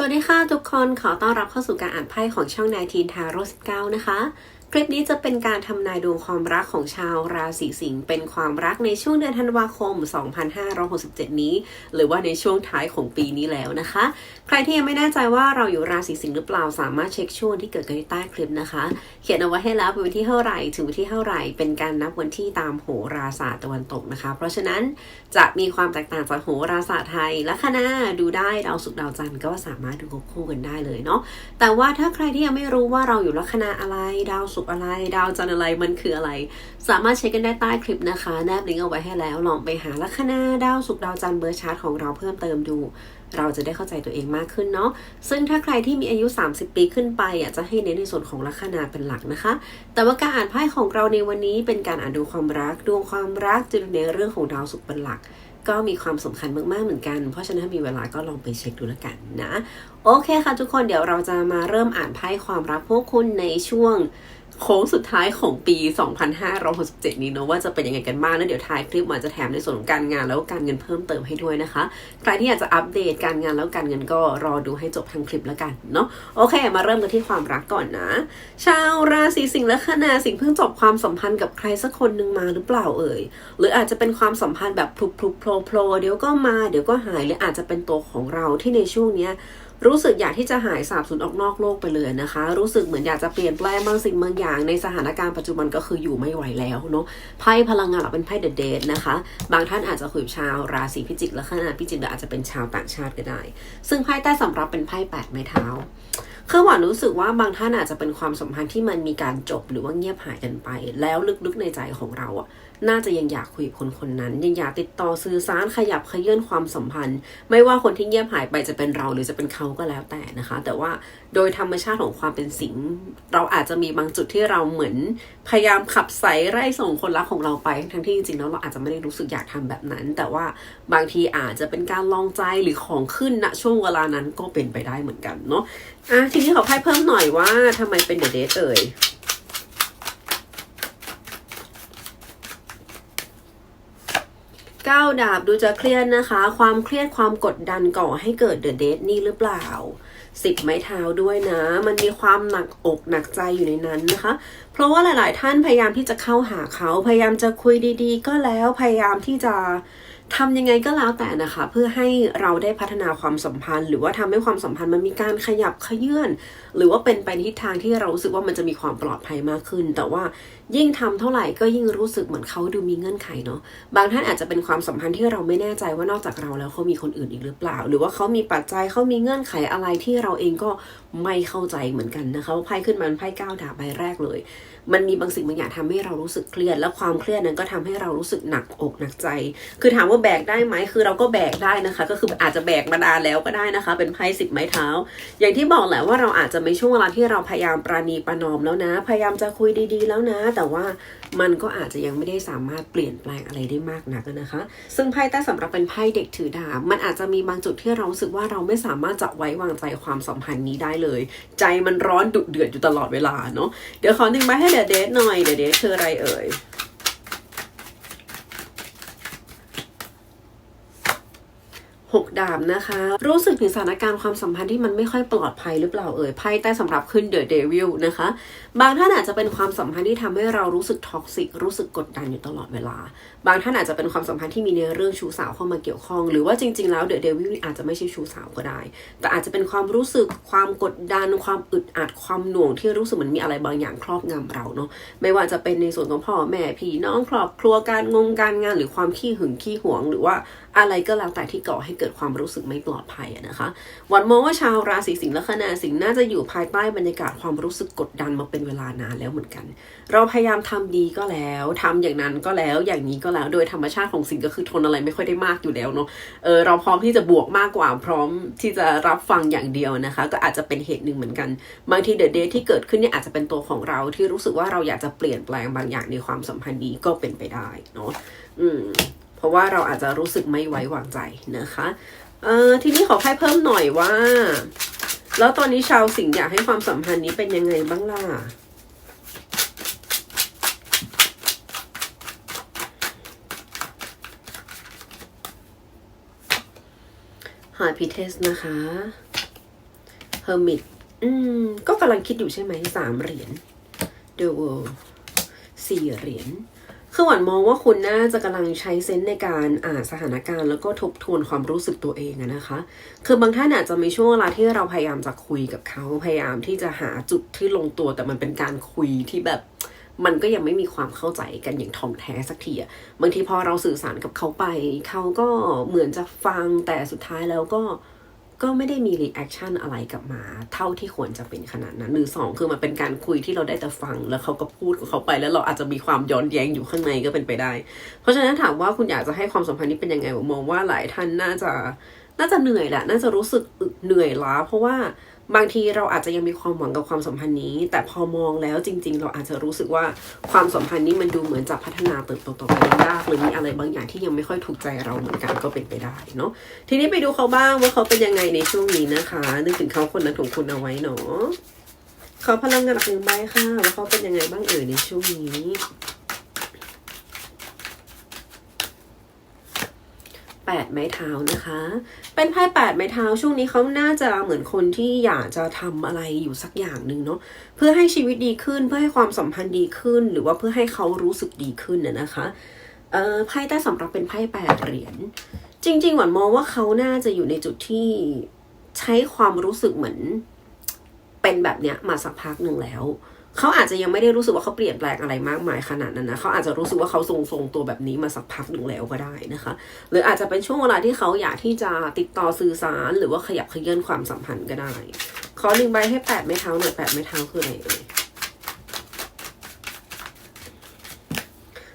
สวัสดีค่ะทุกคนขอต้อนรับเข้าสู่การอ่านไพ่ของช่องนายทีนทาโร่19 นะคะ คลิปนี้จะเป็นการทำนายดวงความรักของชาวราศีสิงห์เป็นความรักในช่วงเดือนธันวาคม 2567 นี้ หรือว่าในช่วงท้ายของปีนี้แล้วนะคะ ใครที่ยังไม่แน่ใจว่าเราอยู่ราศีสิงห์หรือเปล่าสามารถเช็คช่วงที่เกิดกันใต้คลิปนะคะ เขียนเอาไว้ให้แล้วเป็นวันที่เท่าไหร่ถึงวันที่เท่าไหร่เป็นการนับวันที่ตามโหราศาสตร์ตะวันตกนะคะ เพราะฉะนั้นจะมีความแตกต่างจากโหราศาสตร์ไทยและคณะดูได้ดาวศุกร์ดาวจันทร์ก็สามารถดูควบคู่กันได้เลยเนาะแต่ว่าถ้าใครที่ยังไม่รู้ว่าเราอยู่ลัคนาอะไรดาวศุกร์อะไร ดาวจันทร์อะไรมันคืออะไร สามารถเช็คกันได้ใต้คลิปนะคะ แนบลิงก์เอาไว้ให้แล้ว ลองไปหาลัคนาดาวศุกดาวจันทร์เบอร์ชาร์ตของเราเพิ่มเติมดู เราจะได้เข้าใจตัวเองมากขึ้นเนาะซึ่งถ้าใครที่มีอายุ 30 ปีขึ้นไปอะจะให้เน้นในส่วนของลัคนาเป็นหลักนะคะ แต่ว่าการอ่านไพ่ของเราในวันนี้เป็นการอ่านดูความรักดวงความรักจะดูในเรื่องของดาวศุกเป็นหลักก็มีความสำคัญมาก ๆ เหมือนกัน เพราะฉะนั้นถ้ามีเวลาก็ลองไปเช็คดูแล้วกันนะ โอเคค่ะทุกคนเดี๋ยวเราจะมาเริ่มอ่านไพ่ความรักพวกคุณในช่วง โค้งสุดท้ายของปี 2567 นี้เนอะว่าจะเป็นยังไงกันบ้างแล้วเดี๋ยวท้ายคลิปมาจะแถมในส่วนของการงานแล้วก็การเงินเพิ่มเติมให้ด้วยนะคะ ใครที่อยากจะอัปเดตการงานแล้วการเงินก็รอดูให้จบทั้งคลิปแล้วกันเนาะโอเค มาเริ่มกันที่ความรักก่อนนะ ชาวราศีสิงห์และคณาสิงห์เพิ่งจบความสัมพันธ์กับใครสักคนหนึ่งมาหรือเปล่าเอ่ยหรืออาจจะเป็นความสัมพันธ์แบบพลุกพลุกโผล่โผล่เดี๋ยวก็มาเดี๋ยวก็หายหรืออาจจะเป็นตัวของเราที่ในช่วงเนี้ย รู้สึกอยากที่จะหายสาบสูญออกนอกโลกไปเลยนะคะ รู้สึกเหมือนอยากจะเปลี่ยนแปลงบางสิ่งบางอย่างในสถานการณ์ปัจจุบันก็คืออยู่ไม่ไหวแล้วเนาะไพ่พลังงานเป็นไพ่เดดเดทนะคะ บางท่านอาจจะคุยชาวราศีพิจิกและขนาดพิจิกหรืออาจจะเป็นชาวต่างชาติก็ได้ ซึ่งไพ่ใต้สำรับเป็นไพ่แปดไม้เท้าคือหวานรู้สึกว่าบางท่านอาจจะเป็นความสัมพันธ์ที่มันมีการจบหรือว่าเงียบหายกันไป แล้วลึกๆในใจของเราอะ น่าจะยังอยากคุยคนคนนั้น ยังอยากติดต่อสื่อสารขยับขยื่นความสัมพันธ์ ไม่ว่าคนที่เงียบหายไปจะเป็นเราหรือจะเป็นเขาก็แล้วแต่นะคะ แต่ว่าโดยธรรมชาติของความเป็นสิงเราอาจจะมีบางจุดที่เราเหมือน พยายามขับไสไล่ส่งคนรักของเราไป ทั้งที่จริงๆแล้วเราอาจจะไม่ได้รู้สึกอยากทำแบบนั้น แต่ว่าบางทีอาจจะเป็นการลองใจหรือของขึ้นณช่วงเวลานั้นก็เป็นไปได้เหมือนกันเนาะอะทีนี้ขอไพ่เพิ่มหน่อยว่าทำไมเป็นเดอะเดทเอ่ย ก้าดาบดูจะเครียดนะคะ ความเครียดความกดดันก่อให้เกิดเดอะเดทนี่หรือเปล่าสิบไม้เท้าด้วยนะ มันมีความหนักอกหนักใจอยู่ในนั้นนะคะ เพราะว่าหลาย ๆ ท่านพยายามที่จะเข้าหาเขา พยายามจะคุยดี ๆ ก็แล้ว พยายามที่จะ ทำยังไงก็แล้วแต่นะคะ เพื่อให้เราได้พัฒนาความสัมพันธ์ หรือว่าทำให้ความสัมพันธ์มันมีการขยับขยื่นหรือว่าเป็นไปในทิศทางที่เรารู้สึกว่ามันจะมีความปลอดภัยมากขึ้น แต่ว่ายิ่งทำเท่าไหร่ก็ยิ่งรู้สึกเหมือนเขาดูมีเงื่อนไขเนาะบางท่านอาจจะเป็นความสัมพันธ์ที่เราไม่แน่ใจว่านอกจากเราแล้วเขามีคนอื่นอีกหรือเปล่า หรือว่าเขามีปัจจัยเขามีเงื่อนไขอะไรที่เราเองก็ไม่เข้าใจเหมือนกันนะคะไพ่ขึ้นมาไพ่ก้าวดาบใบแรกเลย มันมีบางสิ่งบางอย่างทำให้เรารู้สึกเครียด และความเครียดนั้นก็ทำให้เรารู้สึกหนักอกหนักใจ คือถามว่าแบกได้ไหมคือเราก็แบกได้นะคะ ก็คืออาจจะแบกมานานแล้วก็ได้นะคะ เป็นไพ่สิบไม้เท้า อย่างที่บอกแหละว่าเราอาจจะไม่ช่วงเวลาที่เราพยายามปราณีประนอมแล้วนะ พยายามจะคุยดีๆแล้วนะ แต่ว่ามันก็อาจจะยังไม่ได้สามารถเปลี่ยนแปลงอะไรได้มากนักนะคะ ซึ่งไพ่ใต้สำหรับเป็นไพ่เด็กถือดาบมันอาจจะมีบางจุดที่เราสึกว่าเราไม่สามารถจะไว้วางใจความสัมพันธ์นี้ได้เลย ใจมันร้อนดุเดือดอยู่ตลอดเวลาเนาะเดี๋ยวขอหนึ่งใบให้เดดเดทหน่อย เดดเดทคืออะไรเอ่ยหกดาบนะคะ รู้สึกถึงสถานการณ์ความสัมพันธ์ที่มันไม่ค่อยปลอดภัยหรือเปล่าเอ่ยไพ่ใต้สำหรับขึ้นเดอะเดวิลนะคะ บางท่านอาจจะเป็นความสัมพันธ์ที่ทำให้เรารู้สึกท็อกซิกรู้สึกกดดันอยู่ตลอดเวลา บางท่านอาจจะเป็นความสัมพันธ์ที่มีในเรื่องชู้สาวเข้ามาเกี่ยวข้อง หรือว่าจริง ๆ แล้วเดอะเดวิลอาจจะไม่ใช่ชู้สาวก็ได้ แต่อาจจะเป็นความรู้สึกความกดดัน ความอึดอัดความหน่วงที่รู้สึกเหมือนมีอะไรบางอย่างครอบงำเราเนาะไม่ว่าจะเป็นในส่วนของพ่อแม่พี่น้องครอบครัวการงงการงาน หรือความขี้หึงขี้หวง หรือว่าอะไรก็แล้วแต่ที่ก่อให้เกิดความรู้สึกไม่ปลอดภัยนะคะวันมองว่าชาวราศีสิงห์และคณาสิงห์น่าจะอยู่ภายใต้บรรยากาศความรู้สึกกดดันมาเป็นเวลานานแล้วเหมือนกัน เราพยายามทำดีก็แล้วทำอย่างนั้นก็แล้วอย่างนี้ก็แล้วโดยธรรมชาติของสิ่งก็คือทนอะไรไม่ค่อยได้มากอยู่แล้วเนาะเออเราพร้อมที่จะบวกมากกว่าพร้อมที่จะรับฟังอย่างเดียวนะคะ ก็อาจจะเป็นเหตุหนึ่งเหมือนกันบางทีเดอะเดทที่เกิดขึ้นเนี่ยอาจจะเป็นตัวของเราที่รู้สึกว่าเราอยากจะเปลี่ยนแปลงบางอย่างในความสัมพันธ์นี้ก็เป็นไปได้เนาะอืมเพราะว่าเราอาจจะรู้สึกไม่ไว้วางใจนะคะเออทีนี้ขอให้เพิ่มหน่อยว่า แล้วตอนนี้ชาวสิงห์อยากให้ความสัมพันธ์นี้เป็นยังไงบ้างล่ะ หาพิเทสนะคะ hermit อืม ก็กำลังคิดอยู่ใช่ไหมสามเหรียญ the world สี่เหรียญ คือหวันมองว่าคุณน่าจะกำลังใช้เซนส์ในการอ่านสถานการณ์ แล้วก็ทบทวนความรู้สึกตัวเองนะคะ คือบางท่านอาจจะมีช่วงเวลาที่เราพยายามจะคุยกับเขาพยายามที่จะหาจุดที่ลงตัว แต่มันเป็นการคุยที่แบบมันก็ยังไม่มีความเข้าใจกันอย่างท่องแท้สักทีอะบางทีพอเราสื่อสารกับเขาไป เขาก็เหมือนจะฟังแต่สุดท้ายแล้วก็ ก็ไม่ได้มีรีแอคชั่นอะไรกลับมาเท่าที่ควรจะเป็นขนาดนั้น หรือสองคือมันเป็นการคุยที่เราได้แต่ฟัง แล้วเขาก็พูดของเขาไปแล้วเราอาจจะมีความย้อนแย้งอยู่ข้างในก็เป็นไปได้ เพราะฉะนั้นถามว่าคุณอยากจะให้ความสัมพันธ์นี้เป็นยังไงผมมองว่าหลายท่านน่าจะน่าจะเหนื่อยแหละน่าจะรู้สึกเหนื่อยล้า เพราะว่า บางทีเราอาจจะยังมีความหวังกับความสัมพันธ์นี้ แต่พอมองแล้วจริง ๆ เราอาจจะรู้สึกว่าความสัมพันธ์นี้มันดูเหมือนจะพัฒนาเติบโตต่อไปได้ยากหรือมีอะไรบางอย่างที่ยังไม่ค่อยถูกใจเราเหมือนกันก็เป็นไปได้เนาะทีนี้ไปดูเขาบ้างว่าเขาเป็นยังไงในช่วงนี้นะคะนึกถึงเขาคนนั้นของคุณเอาไว้เนาะเขาพลังงานหลักหนึ่งใบค่ะว่าเขาเป็นยังไงบ้างเอ่ยในช่วงนี้ แปดไม้เท้านะคะ เป็นไพ่แปดไม้เท้าช่วงนี้เขาน่าจะเหมือนคนที่อยากจะทำอะไรอยู่สักอย่างหนึ่งเนาะเพื่อให้ชีวิตดีขึ้นเพื่อให้ความสัมพันธ์ดีขึ้น หรือว่าเพื่อให้เขารู้สึกดีขึ้นน่ะนะคะเอ่อไพ่ใต้สำรับเป็นไพ่แปดเหรียญจริง ๆ หวันมองว่าเขาน่าจะอยู่ในจุดที่ใช้ความรู้สึกเหมือนเป็นแบบเนี้ยมาสักพักหนึ่งแล้ว เขาอาจจะยังไม่ได้รู้สึกว่าเขาเปลี่ยนแปลงอะไรมากมายขนาดนั้นนะเขาอาจจะรู้สึกว่าเขาทรงทรงๆตัวแบบนี้มาสักพักหนึ่งแล้วก็ได้นะคะ หรืออาจจะเป็นช่วงเวลาที่เขาอยากที่จะติดต่อสื่อสาร หรือว่าขยับขยื่นความสัมพันธ์ก็ได้ ขอหนึ่งใบให้แปดไม้เท้าหน่อยแปดไม้เท้าคืออะไรเอ่ย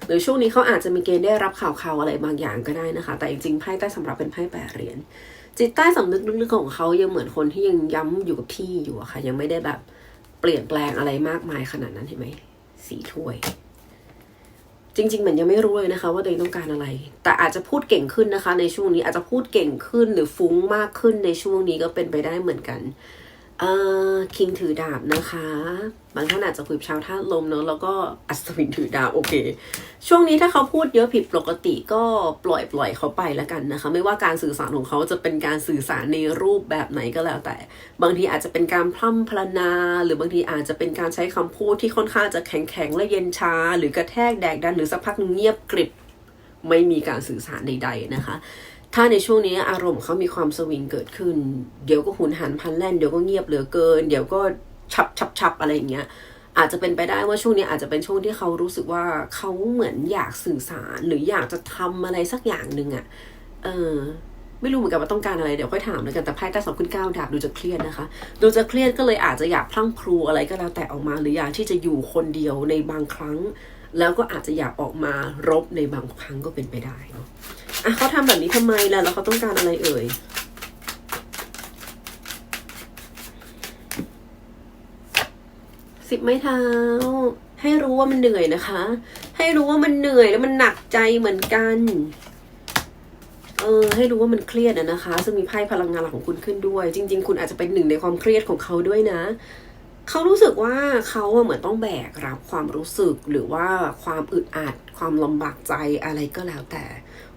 หรือช่วงนี้เขาอาจจะมีเกณฑ์ได้รับข่าวข่าวอะไรบางอย่างก็ได้นะคะ แต่จริงๆไพ่ใต้สำรับเป็นไพ่แปดเหรียญจิตใต้สำนึกลึกๆของเขายังเหมือนคนที่ยังย้ำอยู่กับที่อยู่อะค่ะ ยังไม่ได้แบบ ปลี่ยนแปลงอะไรมากมายขนาดนั้นเห็นไหมสีถ้วย จริงๆเหมือนยังไม่รู้เลยนะคะ ว่าตัวเองต้องการอะไร แต่อาจจะพูดเก่งขึ้นนะคะ ในช่วงนี้อาจจะพูดเก่งขึ้นหรือฟุ้งมากขึ้นในช่วงนี้ก็เป็นไปได้เหมือนกัน คิงถือดาบนะคะ บางท่านอาจจะคุยชาวธาลมเนอะแล้วก็อัศวินถือดาบโอเค ช่วงนี้ถ้าเขาพูดเยอะผิดปกติก็ปล่อยปล่อยเขาไปแล้วกันนะคะ ไม่ว่าการสื่อสารของเขาจะเป็นการสื่อสารในรูปแบบไหนก็แล้วแต่ บางทีอาจจะเป็นการพร่ำพรรณนา หรือบางทีอาจจะเป็นการใช้คำพูดที่ค่อนข้างจะแข็งแข็งและเย็นชา หรือกระแทกแดกดันหรือสักพักเงียบกริบไม่มีการสื่อสารใดๆนะคะ ถ้าในช่วงนี้อารมณ์เขามีความสวิงเกิดขึ้น เดี๋ยวก็หุนหันพลันแล่น เดี๋ยวก็เงียบเหลือเกิน เดี๋ยวก็ฉับฉับฉับอะไรอย่างเงี้ย อาจจะเป็นไปได้ว่าช่วงนี้อาจจะเป็นช่วงที่เขารู้สึกว่าเขาเหมือนอยากสื่อสารหรืออยากจะทำอะไรสักอย่างหนึ่งอะ่ะ เออ ไม่รู้เหมือนกันว่าต้องการอะไรเดี๋ยวค่อยถามแล้วกันแต่ไพ่ใต้สองขึ้นเก้าดาบดูจะเครียดนะคะ ดูจะเครียดก็เลยอาจจะอยากพลั่งพลูอะไรก็แล้วแต่ออกมา หรืออยากที่จะอยู่คนเดียวในบางครั้ง แล้วก็อาจจะอยากออกมารบในบางครั้งก็เป็นไปได้เนาะอะเขาทำแบบนี้ทำไมล่ะแล้วเขาต้องการอะไรเอ่ยสิบไม้เท้า ให้รู้ว่ามันเหนื่อยนะคะ ให้รู้ว่ามันเหนื่อยแล้วมันหนักใจเหมือนกัน เออให้รู้ว่ามันเครียดอะนะคะ ซึ่งมีไพ่พลังงานหลักของคุณขึ้นด้วย จริง ๆ คุณอาจจะเป็นหนึ่งในความเครียดของเขาด้วยนะเขารู้สึกว่าเขาเหมือนต้องแบกรับความรู้สึกหรือว่าความอึดอัด ความลำบากใจอะไรก็แล้วแต่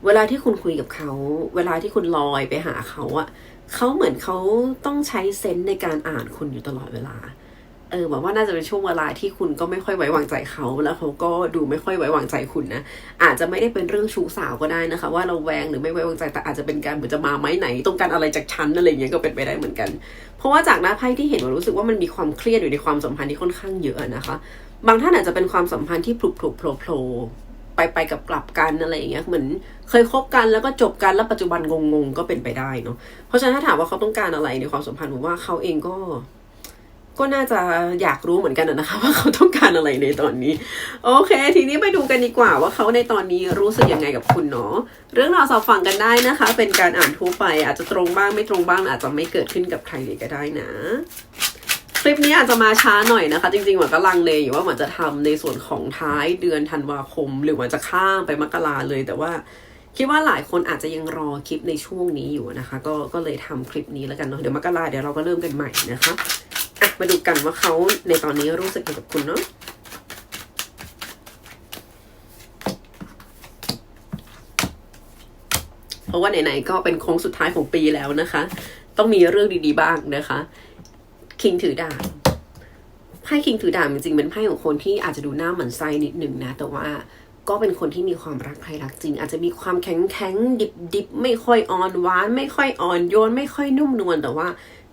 เวลาที่คุณคุยกับเขา เวลาที่คุณลอยไปหาเขาอะเขาเหมือนเขาต้องใช้เซนส์ในการอ่านคุณอยู่ตลอดเวลา เออแบบว่าน่าจะเป็นช่วงเวลาที่คุณก็ไม่ค่อยไว้วางใจเขา แล้วเขาก็ดูไม่ค่อยไว้วางใจคุณนะ อาจจะไม่ได้เป็นเรื่องชู้สาวก็ได้นะคะ ว่าเราแวงหรือไม่ไว้วางใจแต่อาจจะเป็นการเหมือนจะมาไม้ไหนต้องการอะไรจากฉันอะไรอย่างเงี้ยก็เป็นไปได้เหมือนกัน เพราะว่าจากหน้าไพ่ที่เห็นว่ารู้สึกว่ามันมีความเครียดอยู่ในความสัมพันธ์ที่ค่อนข้างเยอะนะคะ บางท่านอาจจะเป็นความสัมพันธ์ที่พลุกพลุกโผล่โผล่ไปไปกับกลับกันอะไรอย่างเงี้ยเหมือนเคยคบกันแล้วก็จบกันแล้วปัจจุบันงงๆก็เป็นไปได้เนาะเพราะฉะนั้นถ้าถามว่าเขาต้องการอะไรในความสัมพันธ์ผมว่าเขาเองก็ ก็น่าจะอยากรู้เหมือนกันนะคะ ว่าเขาต้องการอะไรในตอนนี้ โอเค ทีนี้ไปดูกันดีกว่าว่าเขาในตอนนี้รู้สึกยังไงกับคุณเนาะเรื่องราวสอบฟังกันได้นะคะ เป็นการอ่านทั่วไป อาจจะตรงบ้างไม่ตรงบ้างอาจจะไม่เกิดขึ้นกับใครเลยก็ได้นะคลิปนี้อาจจะมาช้าหน่อยนะคะ จริงๆหวานก็ลังเลอยู่ว่าหวานจะทำในส่วนของท้ายเดือนธันวาคม หรือหวานจะข้ามไปมกราเลย แต่ว่าคิดว่าหลายคนอาจจะยังรอคลิปในช่วงนี้อยู่นะคะ ก็ก็เลยทำคลิปนี้แล้วกันเนาะเดี๋ยวมกราเดี๋ยวเราก็เริ่มกันใหม่นะคะ อะมาดูกันว่าเขาในตอนนี้รู้สึกยังไงกับคุณเนาะเพราะว่าไหนๆก็เป็นโค้งสุดท้ายของปีแล้วนะคะ ต้องมีเรื่องดีๆบ้างนะคะ คิงถือดาบไพ่คิงถือดาบจริงๆเป็นไพ่ของคนที่อาจจะดูหน้าเหมือนไส้นิดหนึ่งนะ แต่ว่าก็เป็นคนที่มีความรักใครรักจริง อาจจะมีความแข็งแข็งดิบดิบไม่ค่อยอ่อนหวาน ไม่ค่อยอ่อนโยน ไม่ค่อยนุ่มนวลแต่ว่า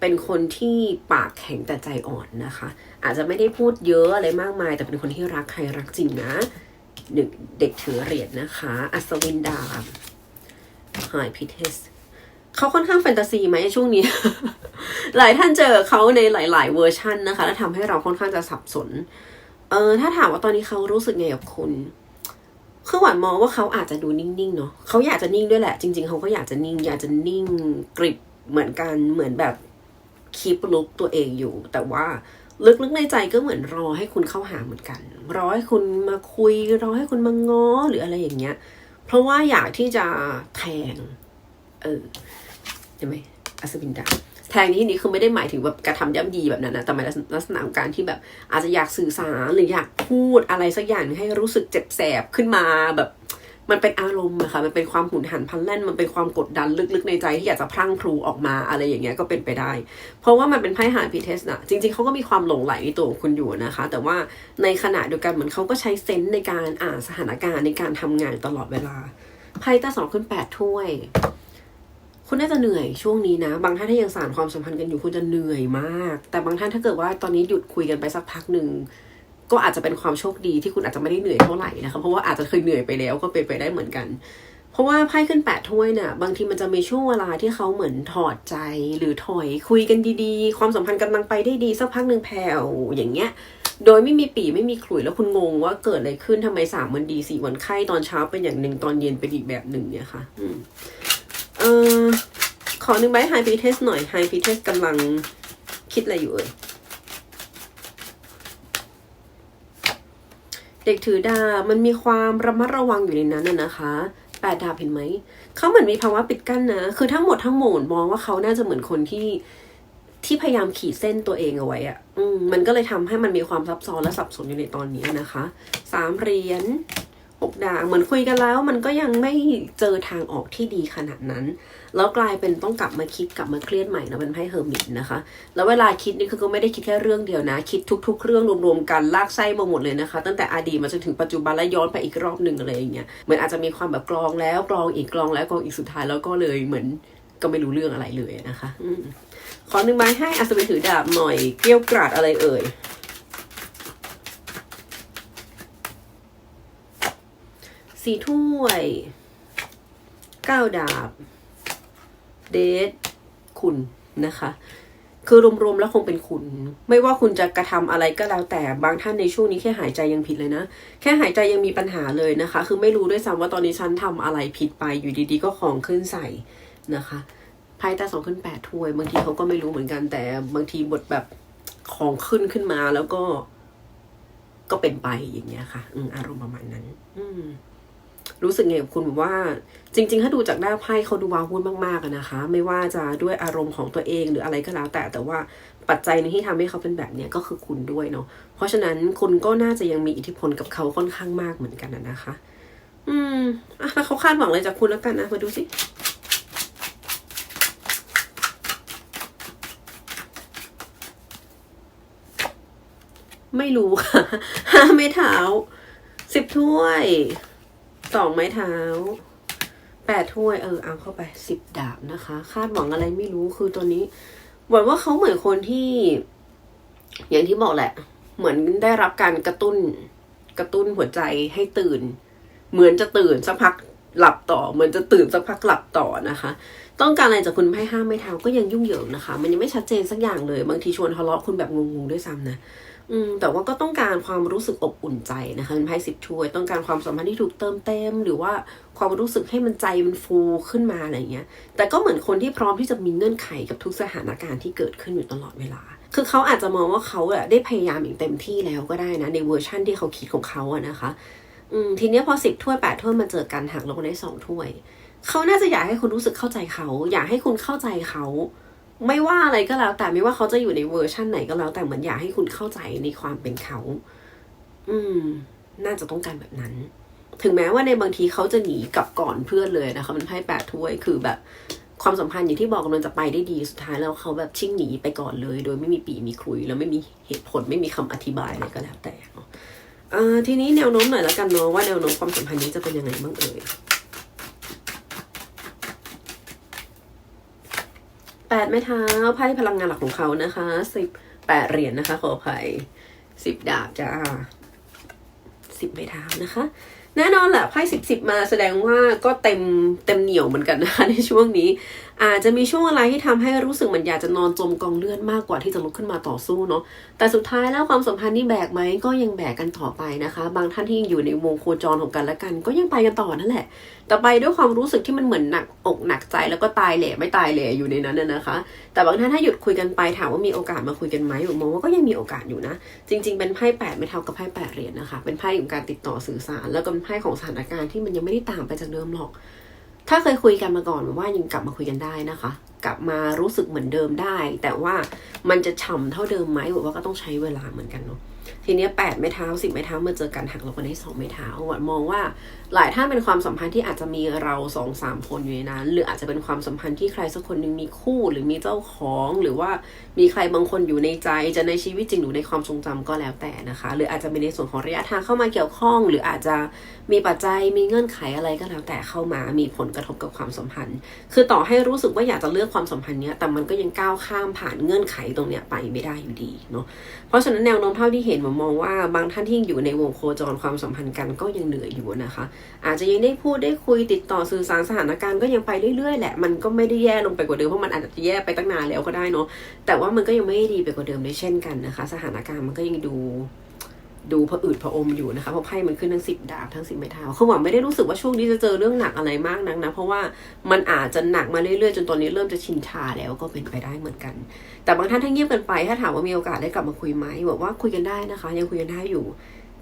เป็นคนที่ปากแข็งแต่ใจอ่อนนะคะ อาจจะไม่ได้พูดเยอะอะไรมากมาย แต่เป็นคนที่รักใครรักจริงนะหนึ่งเด็กถือเหรียญนะคะ อัศวินดาบไฮพิเทสเขาค่อนข้างแฟนตาซีไหมช่วงนี้ หลายท่านเจอเขาในหลาย ๆ เวอร์ชันนะคะและทำให้เราค่อนข้างจะสับสน เออถ้าถามว่าตอนนี้เขารู้สึกไงกับคุณคือหวานมองว่าเขาอาจจะดูนิ่ง ๆ เนาะเขาอยากจะนิ่งด้วยแหละ จริง ๆ เขาก็อยากจะนิ่ง อยากจะนิ่งกริบเหมือนกัน เหมือนแบบ คีปลุกตัวเองอยู่ แต่ว่าลึกๆในใจก็เหมือนรอให้คุณเข้าหาเหมือนกัน รอให้คุณมาคุย รอให้คุณมาง้อหรืออะไรอย่างเงี้ย เพราะว่าอยากที่จะแทง เออใช่ไหมอัศวินดาแทงที่นี้คือไม่ได้หมายถึงแบบกระทำย่ำยีแบบนั้นนะแต่หมายลักษณะของการที่แบบ อาจจะอยากสื่อสารหรืออยากพูดอะไรสักอย่างให้รู้สึกเจ็บแสบขึ้นมาแบบ มันเป็นอารมณ์อะค่ะ มันเป็นความหุนหันพลันแล่น มันเป็นความกดดันลึกๆในใจที่อยากจะพรั่งพรูออกมาอะไรอย่างเงี้ยก็เป็นไปได้ เพราะว่ามันเป็นไพ่หาพีเทสนะจริงๆเขาก็มีความหลงไหลในตัวของคุณอยู่นะคะ แต่ว่าในขณะเดียวกันเหมือนเขาก็ใช้เซนส์ในการอ่านสถานการณ์ในการทำงานตลอดเวลา ไพ่ตาสองขึ้นแปดถ้วย คุณน่าจะเหนื่อยช่วงนี้นะ บางท่านถ้ายังสานความสัมพันธ์กันอยู่คุณจะเหนื่อยมาก แต่บางท่านถ้าเกิดว่าตอนนี้หยุดคุยกันไปสักพักหนึ่ง ก็อาจจะเป็นความโชคดีที่คุณอาจจะไม่ได้เหนื่อยเท่าไหร่นะคะเพราะว่าอาจจะเคยเหนื่อยไปแล้วก็เป็นไปได้เหมือนกัน เพราะว่าไพ่ขึ้นแปดถ้วยเนี่ยบางทีมันจะมีช่วงเวลาที่เขาเหมือนถอดใจหรือถอยคุยกันดีๆ ความสัมพันธ์กำลังไปได้ดีสักพักหนึ่งแผ่วอย่างเงี้ยโดยไม่มีปีไม่มีขลุ่ยแล้วคุณงงว่าเกิดอะไรขึ้นทำไมสามวันดีสี่วันไข้ตอนเช้าเป็นอย่างหนึ่งตอนเย็นเป็นอีกแบบหนึ่งเนี่ยค่ะอืมเออขอหนึ่งใบไฮพีเทสหน่อยไฮพีเทสกำลังคิดอะไรอยู่เอ่ย เด็กถือดาบมันมีความระมัดระวังอยู่ในนั้นน่ะนะคะแปดดาบเห็นไหม เขาเหมือนมีภาวะปิดกั้นนะ คือทั้งหมดทั้งมวลมองว่าเขาน่าจะเหมือนคนที่ที่พยายามขีดเส้นตัวเองเอาไว้อะอืมมันก็เลยทำให้มันมีความซับซ้อนและสับสนอยู่ในตอนนี้นะคะสามเหรียญหกดาบเหมือนคุยกันแล้ว มันก็ยังไม่เจอทางออกที่ดีขนาดนั้น แล้วกลายเป็นต้องกลับมาคิดกลับมาเครียดใหม่นะเป็นไพ่เฮอร์มิตนะคะ แล้วเวลาคิดนี่คือก็ไม่ได้คิดแค่เรื่องเดียวนะ คิดทุก ๆ เรื่องรวมๆกันลากไส้มาหมดเลยนะคะ ตั้งแต่อดีตมาจนถึงปัจจุบันและย้อนไปอีกรอบหนึ่งอะไรอย่างเงี้ยเหมือนอาจจะมีความแบบกรองแล้วกรองอีกกรองแล้วกรองอีกสุดท้ายแล้วก็เลยเหมือนก็ไม่รู้เรื่องอะไรเลยนะคะอขอหนึ่งใบให้อัศวินถือดาบหน่อยเกรี้ยวกราดอะไรเอ่ยสี่ถ้วยเก้าดาบ เดทคุณนะคะ คือรวมๆแล้วคงเป็นคุณ ไม่ว่าคุณจะกระทำอะไรก็แล้วแต่บางท่านในช่วงนี้แค่หายใจยังผิดเลยนะ แค่หายใจยังมีปัญหาเลยนะคะ คือไม่รู้ด้วยซ้ำว่าตอนนี้ฉันทำอะไรผิดไปอยู่ดีๆ ก็ของขึ้นใส่นะคะไพ่ตาสองขึ้นแปดถ้วย บางทีเขาก็ไม่รู้เหมือนกัน แต่บางทีบทแบบของขึ้นขึ้นมาแล้วก็ ก็เป็นไปอย่างเงี้ยค่ะ อืมอารมณ์ประมาณนั้น อืม รู้สึกไงกับคุณแบบว่าจริง ๆ ถ้าดูจากหน้าไพ่เขาดูว้าวุ่นมากๆนะคะ ไม่ว่าจะด้วยอารมณ์ของตัวเองหรืออะไรก็แล้วแต่แต่ว่าปัจจัยนึงที่ทำให้เขาเป็นแบบเนี้ยก็คือคุณด้วยเนาะเพราะฉะนั้นคุณก็น่าจะยังมีอิทธิพลกับเขาค่อนข้างมากเหมือนกันนะคะ อืมอะแล้วเขาคาดหวังอะไรจากคุณแล้วกันนะมาดูสิไม่รู้ค่ะห้าไม้เท้าสิบถ้วย สองไม้เท้าแปดถ้วยเออเอาเข้าไปสิบดาบนะคะ คาดหวังอะไรไม่รู้คือตัวนี้หวังว่าเขาเหมือนคนที่ อย่างที่บอกแหละ เหมือนได้รับการกระตุ้น กระตุ้นหัวใจให้ตื่น เหมือนจะตื่นสักพักหลับต่อ เหมือนจะตื่นสักพักหลับต่อนะคะ ต้องการอะไรจากคุณไพ่ห้าไม้เท้าก็ยังยุ่งเหยิงนะคะ มันยังไม่ชัดเจนสักอย่างเลย บางทีชวนทะเลาะคุณแบบงงๆด้วยซ้ำนะ อืมแต่ว่าก็ต้องการความรู้สึกอบอุ่นใจนะคะเป็นไพ่สิบถ้วย ต้องการความสัมพันธ์ที่ถูกเติมเต็ม หรือว่าความรู้สึกให้มันใจมันฟูขึ้นมาอะไรเงี้ย แต่ก็เหมือนคนที่พร้อมที่จะมีเงื่อนไขกับทุกสถานการณ์ที่เกิดขึ้นอยู่ตลอดเวลา คือเขาอาจจะมองว่าเขาอะได้พยายามอย่างเต็มที่แล้วก็ได้นะ ในเวอร์ชั่นที่เขาคิดของเขาอะนะคะ อืมทีเนี้ยพอสิบถ้วยแปดถ้วยมาเจอกันหักลงได้สองถ้วย เขาน่าจะอยากให้คุณรู้สึกเข้าใจเขา อยากให้คุณเข้าใจเขา ไม่ว่าอะไรก็แล้ว แต่ไม่ว่าเขาจะอยู่ในเวอร์ชั่นไหนก็แล้ว แต่เหมือนอยากให้คุณเข้าใจในความเป็นเขา อืม น่าจะต้องการแบบนั้น ถึงแม้ว่าในบางทีเขาจะหนีกลับก่อนเพื่อนเลยนะคะ มันไพ่แปดถ้วยคือแบบความสัมพันธ์อย่างที่บอกกำลังจะไปได้ดีสุดท้ายแล้วเขาแบบชิ่งหนีไปก่อนเลย โดยไม่มีปีมีคุย แล้วไม่มีเหตุผลไม่มีคำอธิบายอะไรก็แล้วแต่อ่าทีนี้แนวโน้มหน่อยแล้วกันเนาะว่าแนวโน้มความสัมพันธ์นี้จะเป็นยังไงบ้างเอ่ย แปดไม้เท้าไพ่พลังงานหลักของเขานะคะสิบแปดเหรียญนะคะ ขออภัยสิบดาบจ้าสิบไม้เท้านะคะ แน่นอนแหละไพ่สิบสิบมาแสดงว่าก็เต็มเต็มเหนียวเหมือนกันนะคะในช่วงนี้ อาจจะมีช่วงอะไรที่ทำให้รู้สึกเหมือนอยากจะนอนจมกองเลือดมากกว่าที่จะลุกขึ้นมาต่อสู้เนาะแต่สุดท้ายแล้วความสัมพันธ์นี่แบกไหมก็ยังแบกกันต่อไปนะคะ บางท่านที่ยังอยู่ในวงโคจรของกันและกัน ก็ยังไปกันต่อนั่นแหละ แต่ไปด้วยความรู้สึกที่มันเหมือนหนักอกหนักใจแล้วก็ตายแหล่ไม่ตายแหล่อยู่ในนั้นนะนะคะ แต่บางท่านถ้าหยุดคุยกันไปถามว่ามีโอกาสมาคุยกันไหมผมมองว่าก็ยังมีโอกาสอยู่นะ จริง ๆ เป็นไพ่แปดไม่เท่ากับไพ่แปดเหรียญนะคะ เป็นไพ่ของการติดต่อสื่อสาร แล้วก็เป็นไพ่ของสถานการณ์ที่มันยังไม่ได้ต่างไปจากเดิมหรอก ถ้าเคยคุยกันมาก่อนว่ายังกลับมาคุยกันได้นะคะ กลับมารู้สึกเหมือนเดิมได้ แต่ว่ามันจะฉ่ำเท่าเดิมไหมผมว่าก็ต้องใช้เวลาเหมือนกันเนาะ ทีเนี้ยแปดไม้เท้าสิบไม้เท้ามาเจอกันหักลงมาได้สองไม้เท้าวัดมองว่าหลายท่านเป็นความสัมพันธ์ที่อาจจะมีเราสองสามคนอยู่ในนั้นหรืออาจจะเป็นความสัมพันธ์ที่ใครสักคนหนึ่งมีคู่หรือมีเจ้าของ หรือว่ามีใครบางคนอยู่ในใจจะในชีวิตจริงหรือในความทรงจำก็แล้วแต่นะคะ หรืออาจจะมีในส่วนของระยะทางเข้ามาเกี่ยวข้อง หรืออาจจะมีปัจจัยมีเงื่อนไขอะไรก็แล้วแต่เข้ามามีผลกระทบกับความสัมพันธ์ คือต่อให้รู้สึกว่าอยากจะเลือกความสัมพันธ์เนี้ยแต่มันก็ยังก้าวข้ามผ่านเงื่อนไขตรงเนี้ยไปไม่ได้อยู่ดีเนาะเพราะฉะนั้นแนวโน้มเท่าที่เห็นผมมองว่าบางท่านที่อยู่ในวงโคจรความสัมพันธ์กันก็ยังเหนื่อยอยู่นะคะ อาจจะยังได้พูดได้คุยติดต่อสื่อสารสถานการณ์ก็ยังไปเรื่อยๆแหละมันก็ไม่ได้แย่ลงไปกว่าเดิมเพราะมันอาจจะแย่ไปตั้งนานแล้วก็ได้เนาะแต่ว่ามันก็ยังไม่ด้ดีไปกว่าเดิมด้วยเช่นกันนะคะ สถานการณ์มันก็ยังดู ดูผะอืดผะอมอยู่นะคะเพราะไพ่มันขึ้นทั้งสิบดาบทั้งสิบไม้เท้าคือหวังไม่ได้รู้สึกว่าช่วงนี้จะเจอเรื่องหนักอะไรมากนักนะเพราะว่ามันอาจจะหนักมาเรื่อยๆจนตอนนี้เริ่มจะชินชาแล้วก็เป็นไปได้เหมือนกัน แต่บางท่านถ้าเงียบกันไป ถ้าถามว่ามีโอกาสได้กลับมาคุยไหมบอกว่าคุยกันได้นะคะ ยังคุยกันได้อยู่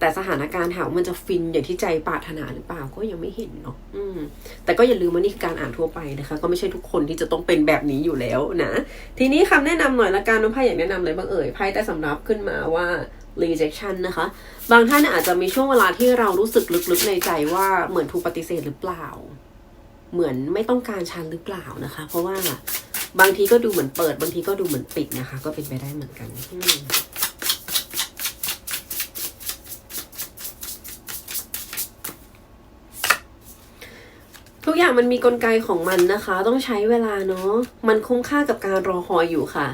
แต่สถานการณ์ถามว่ามันจะฟินอย่างที่ใจปรารถนาหรือเปล่าก็ยังไม่เห็นเนาะอืม แต่ก็อย่าลืมว่านี่คือการอ่านทั่วไปนะคะ ก็ไม่ใช่ทุกคนที่จะต้องเป็นแบบนี้อยู่แล้วนะทีนี้คำแนะนำหน่อยละกันน้องไพ่อยากแนะนำอะไรบ้างเอ่ยไพ่แต่สำรับขึ้นมาว่า rejection นะคะ บางท่านอาจจะมีช่วงเวลาที่เรารู้สึกลึกๆในใจว่าเหมือนถูกปฏิเสธหรือเปล่า เหมือนไม่ต้องการฉันหรือเปล่านะคะ เพราะว่าบางทีก็ดูเหมือนเปิด บางทีก็ดูเหมือนปิดนะคะ ก็เป็นไปได้เหมือนกันทุกอย่างมันมีกลไกของมันนะคะ ต้องใช้เวลาเนาะ มันคุ้มค่ากับการรอคอยอยู่ค่ะ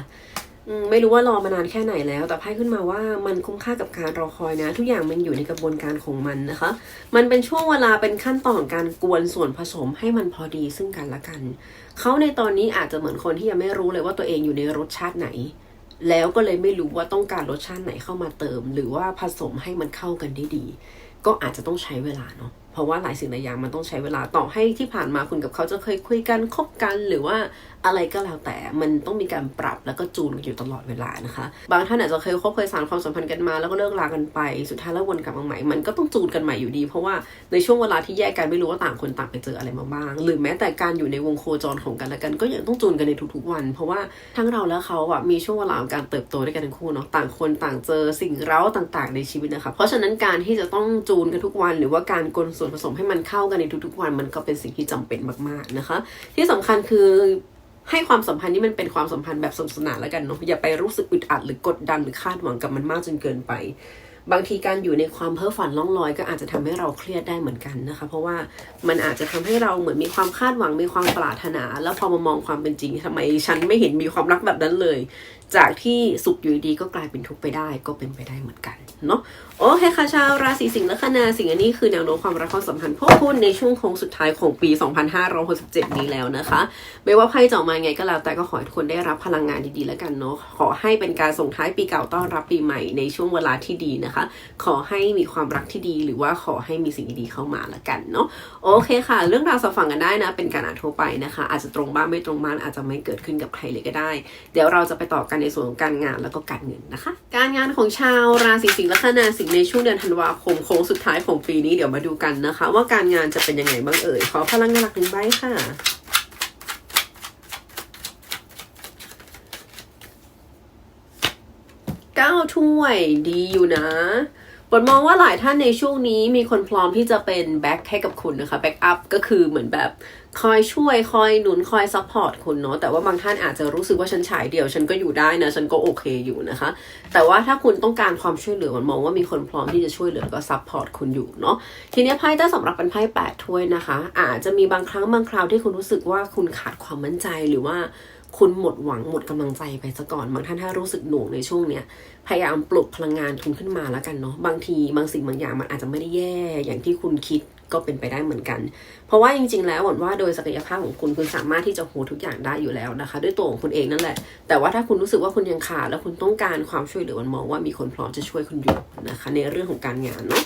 ไม่รู้ว่ารอมานานแค่ไหนแล้ว แต่ไพ่ขึ้นมาว่ามันคุ้มค่ากับการรอคอยนะ ทุกอย่างมันอยู่ในกระบวนการของมันนะคะ มันเป็นช่วงเวลาเป็นขั้นตอนการกวนส่วนผสมให้มันพอดีซึ่งกันและกัน เขาในตอนนี้อาจจะเหมือนคนที่ยังไม่รู้เลยว่าตัวเองอยู่ในรสชาติไหน แล้วก็เลยไม่รู้ว่าต้องการรสชาติไหนเข้ามาเติม หรือว่าผสมให้มันเข้ากันได้ดี ก็อาจจะต้องใช้เวลาเนาะเพราะว่าหลายสิ่งหลายอย่างมันต้องใช้เวลาต่อให้ที่ผ่านมาคุณกับเขาจะเคยคุยกันคบกันหรือว่าอะไรก็แล้วแต่มันต้องมีการปรับแล้วก็จูนกันอยู่ตลอดเวลานะคะ บางท่านอาจจะเคยคบเคยสานความสัมพันธ์กันมาแล้วก็เลิกลากันไปสุดท้ายแล้ววนกลับมาใหม่ มันก็ต้องจูนกันใหม่อยู่ดี เพราะว่าในช่วงเวลาที่แยกกันไม่รู้ว่าต่างคนต่างไปเจออะไรมาบ้าง หรือแม้แต่การอยู่ในวงโคจรของกันและกัน ก็ยังต้องจูนกันในทุกๆวัน เพราะว่าทั้งเราและเขาอะมีช่วงเวลาของการเติบโตด้วยกันทั้งคู่เนาะต่างคนต่างเจอสิ่งเร้าต่างๆ ในชีวิตนะคะเพราะฉะนั้นการที่จะต้องจูนกันทุกวัน หรือว่าการกลส่วนผสมให้มันเข้ากันในทุกๆวัน มันก็เป็นสิ่งที่จำเป็นมากๆนะคะ ที่สำคัญคือ ให้ความสัมพันธ์นี้มันเป็นความสัมพันธ์แบบสนุกสนานแล้วกันเนาะอย่าไปรู้สึกอึดอัดหรือกดดันหรือคาดหวังกับมันมากจนเกินไป บางทีการอยู่ในความเพ้อฝันล่องลอย ก็อาจจะทำให้เราเครียดได้เหมือนกันนะคะ เพราะว่ามันอาจจะทำให้เราเหมือนมีความคาดหวังมีความปรารถนา แล้วพอมามองความเป็นจริงทำไมฉันไม่เห็นมีความรักแบบนั้นเลย จากที่สุขอยู่ดีก็กลายเป็นทุกข์ไปได้ก็เป็นไปได้เหมือนกันเนาะโอเคค่ะชาวราศีสิงห์และคนาสิงห์อันนี้คือแนวโน้มความรักความสัมพันธ์พวกคุณในช่วงโค้งสุดท้ายของปี 2567 นี้แล้วนะคะ ไม่ว่าไพ่จะออกมาไงก็แล้วแต่ก็ขอให้ทุกคนได้รับพลังงานดีๆแล้วกันเนาะขอให้เป็นการส่งท้ายปีเก่าต้อนรับปีใหม่ในช่วงเวลาที่ดีนะคะ ขอให้มีความรักที่ดีหรือว่าขอให้มีสิ่งดีๆเข้ามาละกันเนาะโอเคค่ะ เรื่องราวสอบฟังกันได้นะ เป็นการอ่านทั่วไปนะคะ อาจจะตรงบ้างไม่ตรงบ้างอาจจะไม่เกิดขึ้นกับใครเลยก็ได้ เดี๋ยวเราจะไปต่อกันในส่วนของการงานแล้วก็การเงินนะคะ การงานของชาวราศีสิงห์และคนาสิงห์ในช่วงเดือนธันวาคมโค้งสุดท้ายของปีนี้เดี๋ยวมาดูกันนะคะ ว่าการงานจะเป็นยังไงบ้างเอ่ยขอพลังงานหลักหนึ่งใบค่ะเก้าถ้วยดีอยู่นะ บทมองว่าหลายท่านในช่วงนี้มีคนพร้อมที่จะเป็นแบ็คให้กับคุณนะคะแบ็กอัพก็คือเหมือนแบบคอยช่วยคอยหนุนคอยซัพพอร์ตคุณเนาะแต่ว่าบางท่านอาจจะรู้สึกว่าฉันฉายเดียว ฉันก็อยู่ได้นะฉันก็โอเคอยู่นะคะ แต่ว่าถ้าคุณต้องการความช่วยเหลือมันมองว่ามีคนพร้อมที่จะช่วยเหลือก็ซัพพอร์ตคุณอยู่เนาะทีนี้ไพ่ถ้าสำหรับเป็นไพ่แปดถ้วยนะคะ อาจจะมีบางครั้งบางคราวที่คุณรู้สึกว่าคุณขาดความมั่นใจหรือว่า คุณหมดหวังหมดกำลังใจไปซะก่อน บางท่านถ้ารู้สึกหน่วงในช่วงเนี้ยพยายามปลุกพลังงานคุณขึ้นมาแล้วกันเนาะบางทีบางสิ่งบางอย่างมันอาจจะไม่ได้แย่อย่างที่คุณคิดก็เป็นไปได้เหมือนกัน เพราะว่าจริง ๆ แล้วหวังว่าโดยศักยภาพของคุณคุณสามารถที่จะโหทุกอย่างได้อยู่แล้วนะคะ ด้วยตัวของคุณเองนั่นแหละ แต่ว่าถ้าคุณรู้สึกว่าคุณยังขาดแล้วคุณต้องการความช่วยเหลือวันมองว่ามีคนพร้อมจะช่วยคุณอยู่นะคะในเรื่องของการงานเนาะ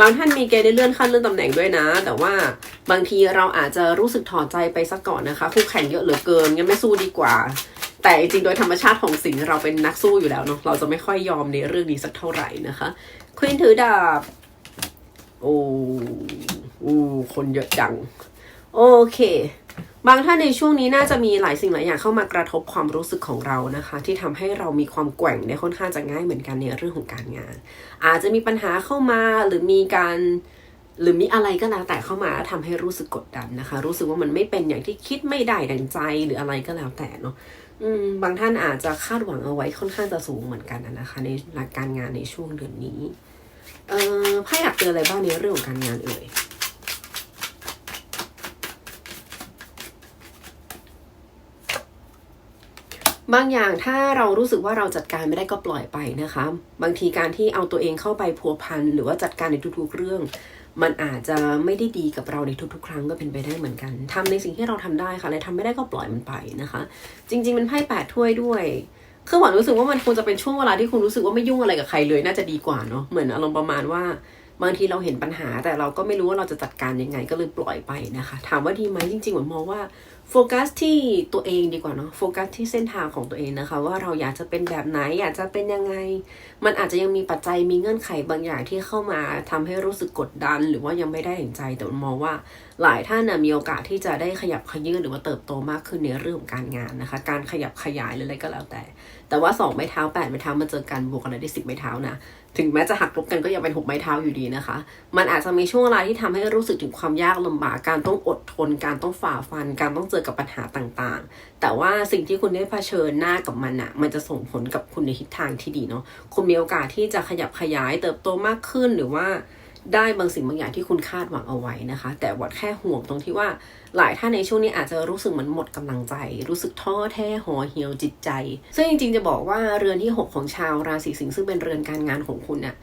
บางท่านมีเกณฑ์ได้เลื่อนขั้นเลื่อนตำแหน่งด้วยนะ แต่ว่าบางทีเราอาจจะรู้สึกถอดใจไปสักก่อนนะคะ คู่แข่งเยอะเหลือเกินงั้นไม่สู้ดีกว่า แต่จริงโดยธรรมชาติของสิงเราเป็นนักสู้อยู่แล้วเนาะเราจะไม่ค่อยยอมในเรื่องนี้สักเท่าไหร่นะคะควีนถือดาบโอ้โอ้คนเยอะจัง โอเค บางท่านในช่วงนี้น่าจะมีหลายสิ่งหลายอย่างเข้ามากระทบความรู้สึกของเรานะคะ ที่ทำให้เรามีความแกว่งเนี่ยค่อนข้างจะง่ายเหมือนกันในเรื่องของการงาน อาจจะมีปัญหาเข้ามาหรือมีการหรือมีอะไรก็แล้วแต่เข้ามาแล้วทำให้รู้สึกกดดันนะคะ รู้สึกว่ามันไม่เป็นอย่างที่คิดไม่ได้ดังใจหรืออะไรก็แล้วแต่เนาะบางท่านอาจจะคาดหวังเอาไว้ค่อนข้างจะสูงเหมือนกันนะคะ ในหลักการงานในช่วงเดือนนี้เอ่อไพ่อยากเจออะไรบ้างในเรื่องของการงานเอ่ย บางอย่างถ้าเรารู้สึกว่าเราจัดการไม่ได้ก็ปล่อยไปนะคะ บางทีการที่เอาตัวเองเข้าไปพัวพันหรือว่าจัดการในทุกๆเรื่อง มันอาจจะไม่ได้ดีกับเราในทุกๆ ครั้งก็เป็นไปได้เหมือนกันทำในสิ่งที่เราทำได้ค่ะอะไรทำไม่ได้ก็ปล่อยมันไปนะคะ จริง ๆ มันไพ่แปดถ้วยด้วยคือหวานรู้สึกว่ามันควรจะเป็นช่วงเวลาที่คุณรู้สึกว่าไม่ยุ่งอะไรกับใครเลยน่าจะดีกว่าเนาะเหมือนอารมณ์ประมาณว่า บางทีเราเห็นปัญหาแต่เราก็ไม่รู้ว่าเราจะจัดการยังไงก็เลยปล่อยไปนะคะ ถามว่าดีไหมจริงๆหวานมองว่าโฟกัสที่ตัวเองดีกว่าเนาะโฟกัสที่เส้นทางของตัวเองนะคะ ว่าเราอยากจะเป็นแบบไหนอยากจะเป็นยังไง มันอาจจะยังมีปัจจัยมีเงื่อนไขบางอย่างที่เข้ามาทำให้รู้สึกกดดัน หรือว่ายังไม่ได้อย่างใจแต่มองว่าหลายท่านนะมีโอกาสที่จะได้ขยับขยื่นหรือว่าเติบโตมากขึ้นในเรื่องของการงานนะคะ การขยับขยายหรืออะไรก็แล้วแต่ แต่ว่าสองไม้เท้าแปดไม้เท้ามาเจอกันบวกกันได้สิบไม้เท้านะ ถึงแม้จะหักลบกันก็ยังเป็นหกไม้เท้าอยู่ดีนะคะ มันอาจจะมีช่วงเวลาที่ทำให้รู้สึกถึงความยากลำบาก การต้องอดทน การต้องฝ่าฟัน การต้องเจอกับปัญหาต่างๆ แต่ว่าสิ่งที่คุณได้เผชิญหน้ากับมันอะมันจะส่งผลกับคุณในทิศทางที่ดีเนาะ คุณมีโอกาสที่จะขยับขยายเติบโตมากขึ้นหรือว่า ได้บางสิ่งบางอย่างที่คุณคาดหวังเอาไว้นะคะ แต่วัดแค่ห่วงตรงที่ว่าหลายท่านในช่วงนี้อาจจะรู้สึกเหมือนหมดกำลังใจ รู้สึกท้อแท้ห่อเหี่ยวจิตใจ ซึ่งจริงๆจะบอกว่าเรือนที่ 6 ของชาวราศีสิงห์ซึ่งเป็นเรือนการงานของคุณเนี่ย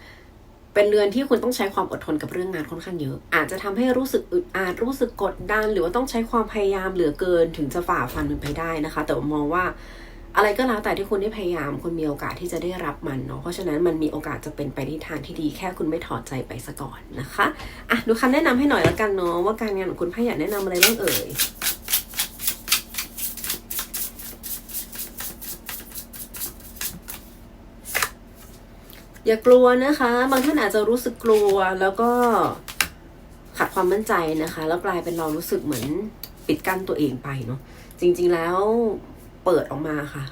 เป็นเรือนที่คุณต้องใช้ความอดทนกับเรื่องงานค่อนข้างเยอะ อาจจะทำให้รู้สึกอึดอัดรู้สึกกดดัน หรือว่าต้องใช้ความพยายามเหลือเกินถึงจะฝ่าฟันมันไปได้นะคะ แต่มองว่า อะไรก็แล้วแต่ที่คุณได้พยายามคุณมีโอกาสที่จะได้รับมันเนาะเพราะฉะนั้นมันมีโอกาสจะเป็นไปในทางที่ดีแค่คุณไม่ถอดใจไปซะก่อนนะคะอะดูคำแนะนำให้หน่อยแล้วกันเนาะว่าการงานของคุณไพ่อยากแนะนำอะไรบ้างเอ่ยอย่ากลัวนะคะ บางท่านอาจจะรู้สึกกลัวแล้วก็ขาดความมั่นใจนะคะ แล้วกลายเป็นเรารู้สึกเหมือนปิดกั้นตัวเองไปเนาะจริง ๆแล้ว เปิดออกมาค่ะ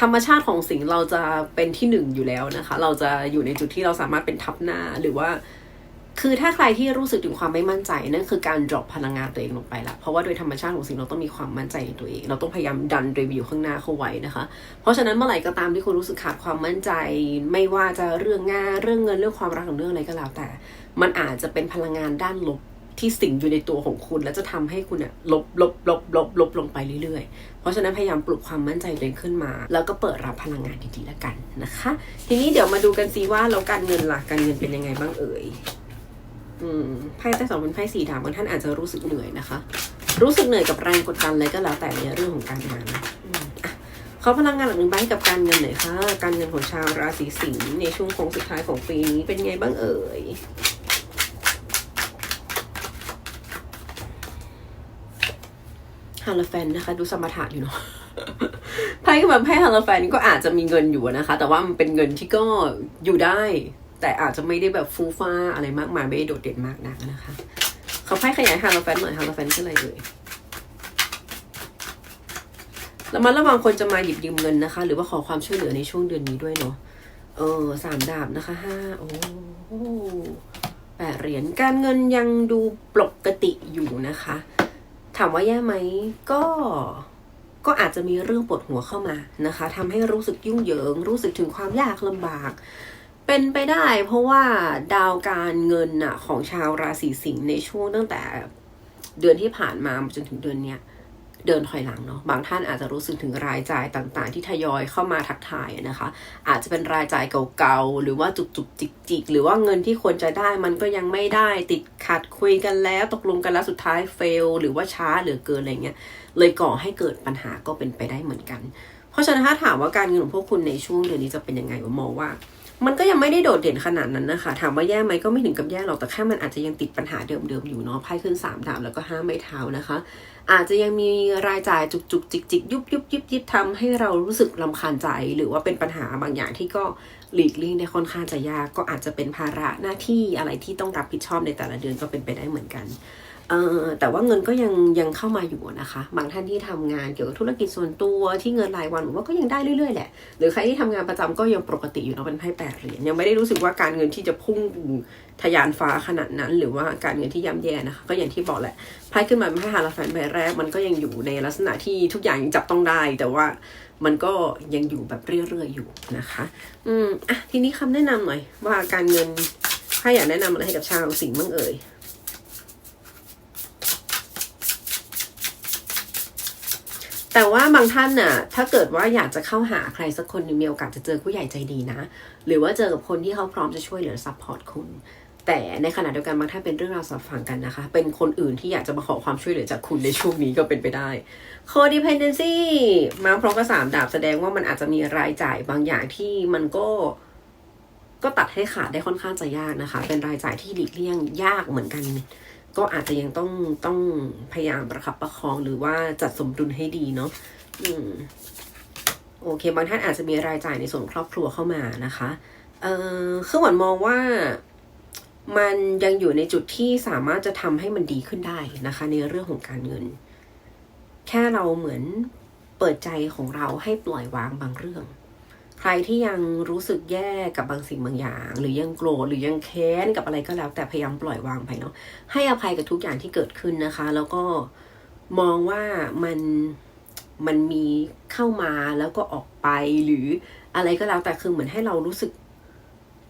ธรรมชาติของสิ่งเราจะเป็นที่หนึ่งอยู่แล้วนะคะ เราจะอยู่ในจุดที่เราสามารถเป็นทับหน้าหรือว่า คือถ้าใครที่รู้สึกถึงความไม่มั่นใจนั่นคือการ drop พลังงานตัวเองลงไปละเพราะว่าโดยธรรมชาติของสิ่งเราต้องมีความมั่นใจในตัวเอง เราต้องพยายามดันรีวิวข้างหน้าเข้าไว้นะคะ เพราะฉะนั้นเมื่อไหร่ก็ตามที่คุณรู้สึกขาดความมั่นใจ ไม่ว่าจะเรื่องงานเรื่องเงินเรื่องความรักหรือเรื่องอะไรก็แล้วแต่ มันอาจจะเป็นพลังงานด้านลบที่สิงอยู่ในตัวของคุณ และจะทำให้คุณอะลบลบลบลบลบลงไปเรื่อยๆ เพราะฉะนั้นพยายามปลุกความมั่นใจตัวเองขึ้นมา แล้วก็เปิดรับพลังงานดีๆแล้วกันนะคะ ทีนี้เดี๋ยวมาดูกันซิว่าแล้วการเงินล่ะการเงินเป็นยังไงบ้างเอ่ยอืมไพ่ใต้สองเป็นไพ่สีดำบางท่านอาจจะรู้สึกเหนื่อยนะคะ รู้สึกเหนื่อยกับแรงกดดันอะไรก็แล้วแต่ในเรื่องของการงานนะอืมอะขอพลังงานหลักหนึ่งใบกับการเงินหน่อยค่ะ การเงินของชาวราศีสิงห์ในช่วงโค้งสุดท้ายของปีนี้เป็นไงบ้างเอ่ย ฮาร์ลแฟนนะคะ ดูสมถะอยู่เนาะไพ่แบบไพ่ฮาร์ลแฟนก็อาจจะมีเงินอยู่นะคะ แต่ว่ามันเป็นเงินที่ก็อยู่ได้ แต่อาจจะไม่ได้แบบฟูฟ้าอะไรมากมายไม่ได้โดดเด่นมากนักนะคะเขาไพ่ขยายฮาร์ลแฟนหน่อยฮาร์ลแฟนคืออะไรเอ่ยแล้วมันระวังคนจะมาหยิบยืมเงินนะคะ หรือว่าขอความช่วยเหลือในช่วงเดือนนี้ด้วยเนาะเออสามดาบนะคะห้าโอ้แปดเหรียญการเงินยังดูปกติอยู่นะคะ ถามว่าแย่ไหมก็ก็อาจจะมีเรื่องปวดหัวเข้ามานะคะทำให้รู้สึกยุ่งเหยิง รู้สึกถึงความยากลำบาก เป็นไปได้เพราะว่าดาวการเงินน่ะของชาวราศีสิงห์ในช่วงตั้งแต่เดือนที่ผ่านมาจนถึงเดือนเนี้ย เดินถอยหลังเนาะบางท่านอาจจะรู้สึกถึงรายจ่ายต่างๆ ที่ทยอยเข้ามาทักทายนะคะ อาจจะเป็นรายจ่ายเก่าๆหรือว่าจุกจุกจิกจิกหรือว่าเงินที่ควรจะได้มันก็ยังไม่ได้ติดขัดคุยกันแล้วตกลงกันแล้วสุดท้ายเฟลหรือว่าช้าเหลือเกินอะไรเงี้ยเลยก่อให้เกิดปัญหาก็เป็นไปได้เหมือนกัน เพราะฉะนั้นถ้าถามว่าการเงินของพวกคุณในช่วงเดือนนี้จะเป็นยังไงผมมองว่ามันก็ยังไม่ได้โดดเด่นขนาดนั้นนะคะ ถามว่าแย่ไหมก็ไม่ถึงกับแย่หรอก แต่แค่มันอาจจะยังติดปัญหาเดิมๆอยู่เนาะไพ่ขึ้นสามดาบแล้วก็ห้าไม้เท้านะคะ อาจจะยังมีรายจ่ายจุกจุกจิกจิกยุบยุบยิบยิบทำให้เรารู้สึกลำคาญใจ หรือว่าเป็นปัญหาบางอย่างที่ก็หลีกเลี่ยงได้ค่อนข้างจะยาก ก็อาจจะเป็นภาระหน้าที่อะไรที่ต้องรับผิดชอบในแต่ละเดือนก็เป็นไปได้เหมือนกัน แต่ว่าเงินก็ยังยังเข้ามาอยู่นะคะ บางท่านที่ทำงานเกี่ยวกับธุรกิจส่วนตัวที่เงินรายวันผมว่าก็ยังได้เรื่อยๆแหละ หรือใครที่ทำงานประจำก็ยังปกติอยู่เนาะเป็นไพ่แปดเหรียญยังไม่ได้รู้สึกว่าการเงินที่จะพุ่งทะยานฟ้าขนาดนั้น หรือว่าการเงินที่ย่ำแย่นะคะ ก็อย่างที่บอกแหละไพ่ขึ้นมาเป็นไพ่ฮาราแฟนใบแรก มันก็ยังอยู่ในลักษณะที่ทุกอย่างยังจับต้องได้ แต่ว่ามันก็ยังอยู่แบบเรื่อยๆอยู่นะคะ อืมอะทีนี้คำแนะนำหน่อยว่าการเงินถ้าอยากแนะนำอะไรให้กับชาวสิงห์บ้างเอ่ย แต่ว่าบางท่านน่ะ ถ้าเกิดว่าอยากจะเข้าหาใครสักคนหนึงมีโอกาสจะเจอผู้ใหญ่ใจดีนะ หรือว่าเจอกับคนที่เขาพร้อมจะช่วยเหลือซัพพอร์ตคุณ แต่ในขณะเดียวกันบางท่านเป็นเรื่องราวสลับฟังกันนะคะ เป็นคนอื่นที่อยากจะมาขอความช่วยเหลือจากคุณในช่วงนี้ก็เป็นไปได้ codependency มาพร้อมกับสามดาบแสดงว่ามันอาจจะมีรายจ่ายบางอย่างที่มันก็ก็ตัดให้ขาดได้ค่อนข้างจะยากนะคะ เป็นรายจ่ายที่หลีกเลี่ยงยากเหมือนกัน ก็อาจจะยังต้องต้องพยายามประคับประคองหรือว่าจัดสมดุลให้ดีเนาะอืมโอเค บางท่านอาจจะมีรายจ่ายในส่วนครอบครัวเข้ามานะคะเอ่อคือหวันมองว่ามันยังอยู่ในจุดที่สามารถจะทำให้มันดีขึ้นได้นะคะ ในเรื่องของการเงิน แค่เราเหมือนเปิดใจของเราให้ปล่อยวางบางเรื่อง ใครที่ยังรู้สึกแย่กับบางสิ่งบางอย่าง หรือยังโกรธหรือยังแค้นกับอะไรก็แล้ว แต่พยายามปล่อยวางไปเนาะให้อภัยกับทุกอย่างที่เกิดขึ้นนะคะ แล้วก็มองว่ามันมันมีเข้ามาแล้วก็ออกไปหรืออะไรก็แล้วแต่คือเหมือนให้เรารู้สึก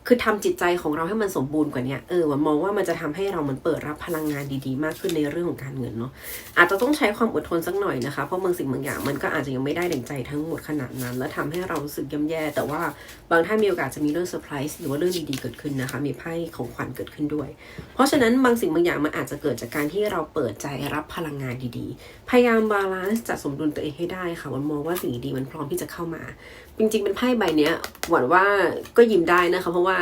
คือทำจิตใจของเราให้มันสมบูรณ์กว่านี้เออมันมองว่ามันจะทำให้เรามันเปิดรับพลังงานดีๆ มากขึ้นในเรื่องของการเงินเนาะอาจจะต้องใช้ความอดทนสักหน่อยนะคะ เพราะบางสิ่งบางอย่างมันก็อาจจะยังไม่ได้ดั่งใจทั้งหมดขนาดนั้น แล้วทำให้เรารู้สึกย่ำแย่ แต่ว่าบางท่านมีโอกาสจะมีเรื่องเซอร์ไพรส์หรือว่าเรื่องดีๆเกิดขึ้นนะคะ มีไพ่ของขวัญเกิดขึ้นด้วย เพราะฉะนั้นบางสิ่งบางอย่างมันอาจจะเกิดจากการที่เราเปิดใจรับพลังงานดีๆ พยายามบาลานซ์จัดสมดุลตัวเองให้ได้ค่ะวันมองว่าสิ่งดีมันพร้อมที่จะเข้ามา จริงๆเป็นไพ่ใบเนี้ยหวังว่าก็ยิ้มได้นะคะ เพราะว่า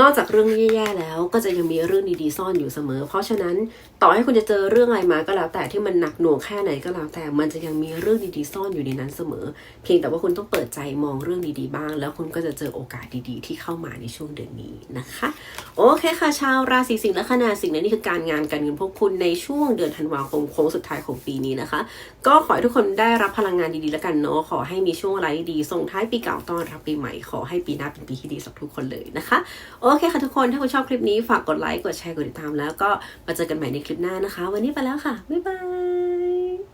นอกจากเรื่องแย่ๆแล้วก็จะยังมีเรื่องดีๆซ่อนอยู่เสมอ เพราะฉะนั้น ต่อให้คุณจะเจอเรื่องอะไรมาก็แล้ว แต่ที่มันหนักหน่วงแค่ไหนก็แล้วแต่ มันจะยังมีเรื่องดีๆซ่อนอยู่ในนั้นเสมอ เพียงแต่ว่าคุณต้องเปิดใจมองเรื่องดีๆบ้าง แล้วคุณก็จะเจอโอกาสดีๆ ที่เข้ามาในช่วงเดือนนี้นะคะ โอเคค่ะชาวราศีสิงห์และคณาสิงห์นี่คือการงานการเงินพวกคุณในช่วงเดือนธันวาคมโค้งสุดท้ายของปีนี้นะคะ ก็ขอให้ทุกคนได้รับพลังงานดีๆแล้วกันเนาะขอให้มีช่วงเวลาดีๆส่งท้ายปีเก่าต้อนรับปีใหม่ขอให้ปีหน้าเป็นปีที่ดีสำหรับทุกคนเลยนะคะโอเคค่ะทุกคนถ้าคุณชอบคลิปนี้ฝากกดไลค์กดแชร์กดติดตามแล้วก็มาเจอกันใหม่ในคลิปหน้านะคะ วันนี้ไปแล้วค่ะ บ๊ายบาย